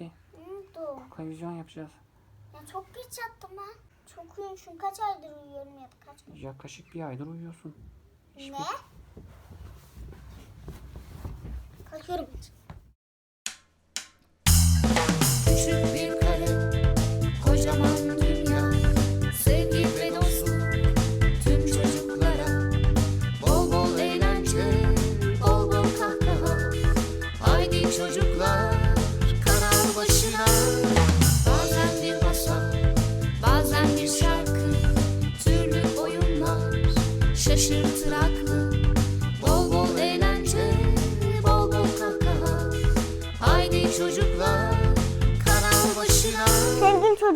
hadi. Ne oldu? Televizyon yapacağız. Ya çok geç yattım ben. Çok uyumuşum. Kaç aydır uyuyorum ya da kaç gün? Yaklaşık bir aydır uyuyorsun. Ne? Kalkıyorum. Küçük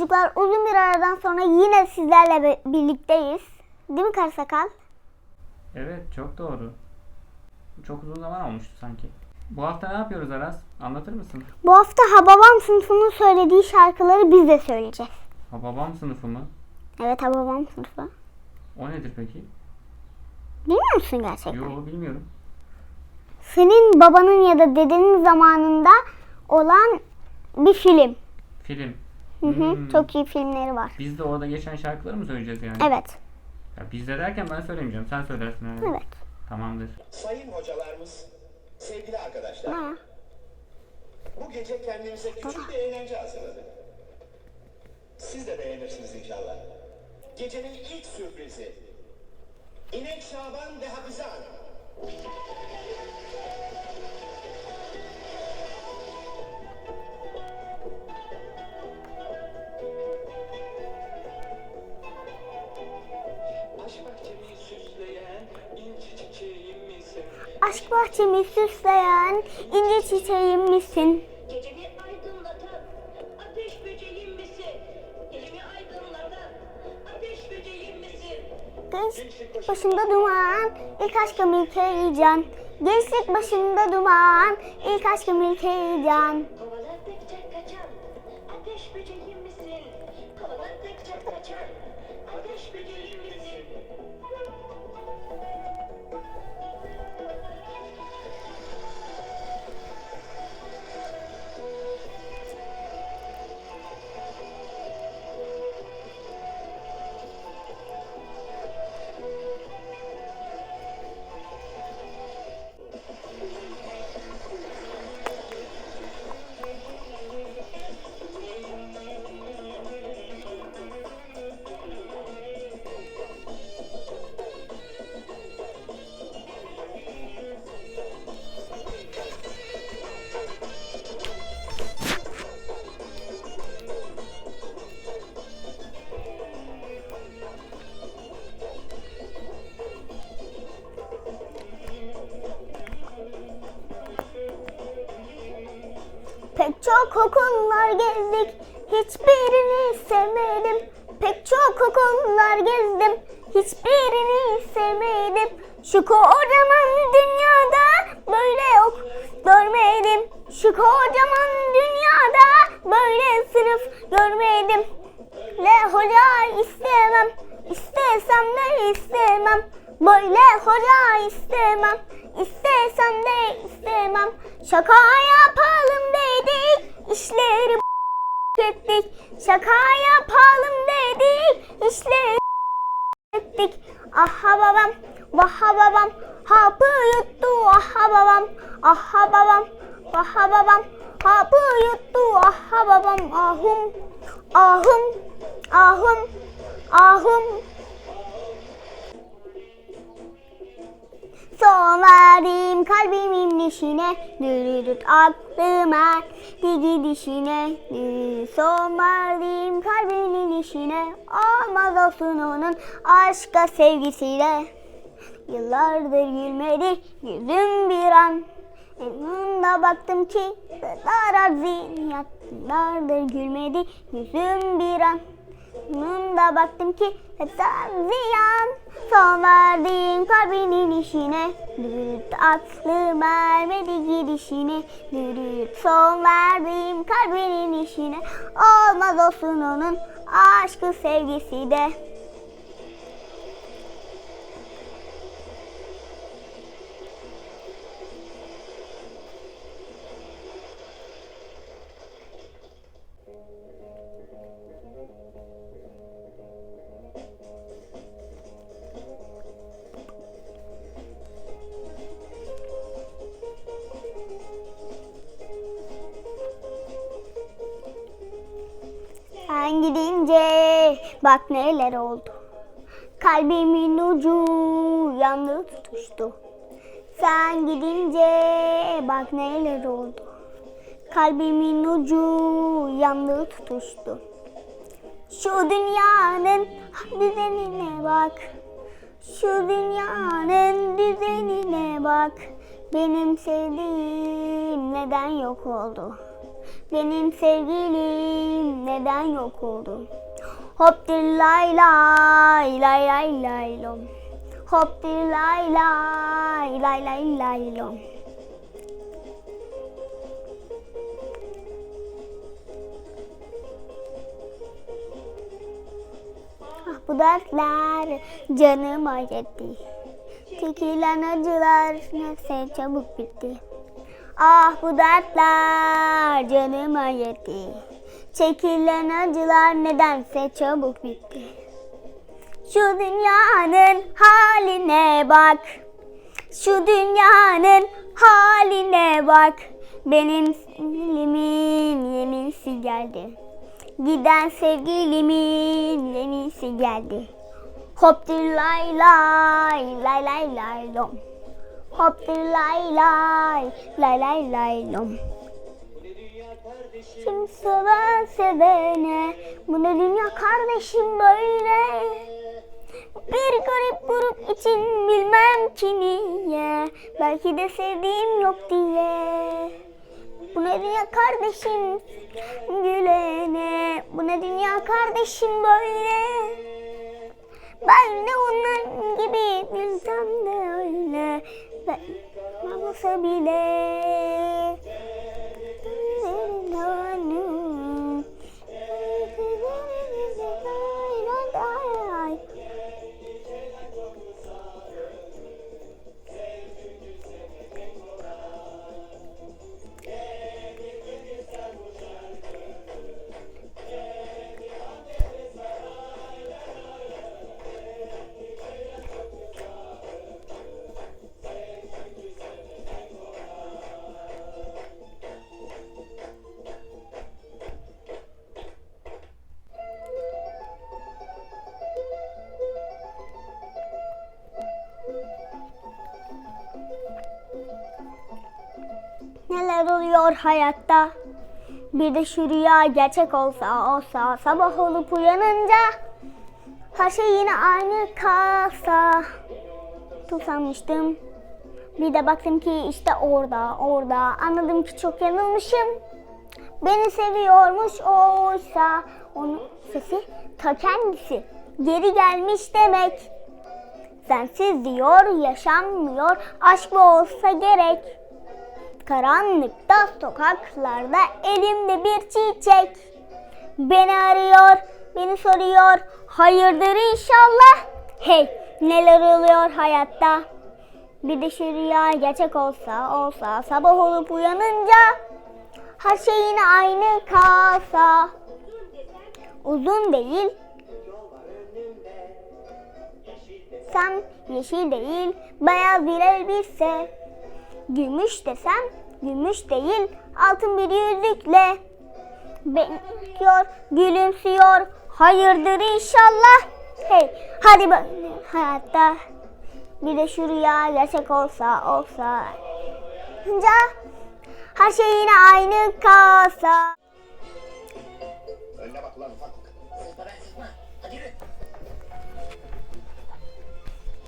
çocuklar uzun bir aradan sonra yine sizlerle birlikteyiz. Değil mi Karsakal? Evet çok doğru. Çok uzun zaman olmuştu sanki. Bu hafta ne yapıyoruz Aras? Anlatır mısın? Bu hafta Hababam sınıfının söylediği şarkıları biz de söyleyeceğiz. Ha babam sınıfı mı? Evet Hababam sınıfı. O nedir peki? Bilmiyor musun gerçekten? Yo bilmiyorum. Senin babanın ya da dedenin zamanında olan bir film. Film. Hı hı, Hmm. Çok iyi filmleri var. Biz de orada geçen şarkıları mı söyleyeceğiz yani? Evet. Ya biz de derken ben söylemeyeceğim. Sen söylersin herhalde. Evet. Tamamdır. Sayın hocalarımız, sevgili arkadaşlar, Ha. bu gece kendimize küçük bir eğlence hazırladık. Siz de beğenirsiniz inşallah. Gecenin ilk sürprizi. İnek Şaban ve Hafize Hanım. Aşk bahçemi süsleyen ince çiçeğim misin? Gecemi aydınlatan ateş böceğim misin? Gecemi aydınlatan ateş böceğim misin? Gençlik başında duman, ilk aşkım ilk heyecan. Gençlik başında duman, ilk aşkım ilk heyecan. Kovaladıkça kaçan ateş böceğim misin? Kovaladıkça kaçan Okullar gezdik, hiçbirini sevmedim. Pek çok okullar gezdim, hiçbirini sevmedim. Şu kocaman dünyada böyle ok görmedim. Şu kocaman dünyada böyle sınıf görmedim. Le hoca istemem, istesem de istemem. Böyle hoca istemem, istesem de istemem. Şaka dedik, işleri ettik. Şaka yapalım dedik, işleri ettik. Aha babam, vaha babam, hapı yuttu aha babam, aha babam, vaha babam, hapı yuttu aha babam, ahum, ahum, ahum, ahum. Son kalbimin dişine Dürüdüt aklıma bir gidişine Dürüdüt Son kalbimin dişine Olmaz olsun onun aşka sevgisiyle. Yıllardır gülmedi yüzüm bir an. Elimde baktım ki zarar zihniyat Yıllardır gülmedi yüzüm bir an Yanında baktım ki hep ziyan. Son verdiğim kalbinin işine. Dürüt aklı vermedi gidişine. Dürüt son verdiğim kalbinin işine. Olmaz olsun onun aşkı sevgisi de Sen gidince bak neler oldu. Kalbimin ucu yandı tutuştu. Sen gidince bak neler oldu. Kalbimin ucu yandı tutuştu. Şu dünyanın düzenine bak. Şu dünyanın düzenine bak. Benim sevdiğim neden yok oldu? Benim sevgilim neden yok oldu? Hop dir lay lay lay lay lay lom. Hop dir lay lay lay lay lay lom. Ah bu dertler canıma yetti. Çekilen acılar nefse çabuk bitti. Ah bu dertler canıma yetti. Çekilen acılar nedense çabuk bitti. Şu dünyanın haline bak. Şu dünyanın haline bak. Benim sevgilimin yenisi geldi. Giden sevgilimin yenisi geldi. Hop lay lay lay lay lay lom. Hop lay lay lay lay lay lom. Kim seven sevene Bu ne dünya kardeşim böyle. Bir garip grup için bilmem ki Belki de sevdiğim yok diye. Bu ne dünya kardeşim gülene Bu ne dünya kardeşim böyle. Ben de onun gibi bilsem de öyle Ben olsa bile Neler oluyor hayatta? Bir de şu rüya gerçek olsa olsa sabah olup uyanınca her şey yine aynı kalsa. Sanmıştım. Bir de baktım ki işte orada orada anladım ki çok yanılmışım. Beni seviyormuş oysa onun sesi ta kendisi geri gelmiş demek. Sensiz diyor yaşanmıyor aşk bu olsa gerek. Karanlıkta sokaklarda elimde bir çiçek. Beni arıyor, beni soruyor. Hayırdır inşallah. Hey, neler oluyor hayatta? Bir de şu rüya gerçek olsa olsa sabah olup uyanınca her şey yine aynı kalsa. Uzun değil. Sam yeşil değil, beyaz bir elbise. Gümüş desem gümüş değil altın bir yüzükle. Bekliyor gülümsüyor hayırdır inşallah. Hey hadi bak hayatta bir de şu rüya gerçek olsa olsaInca her şey yine aynı kalsa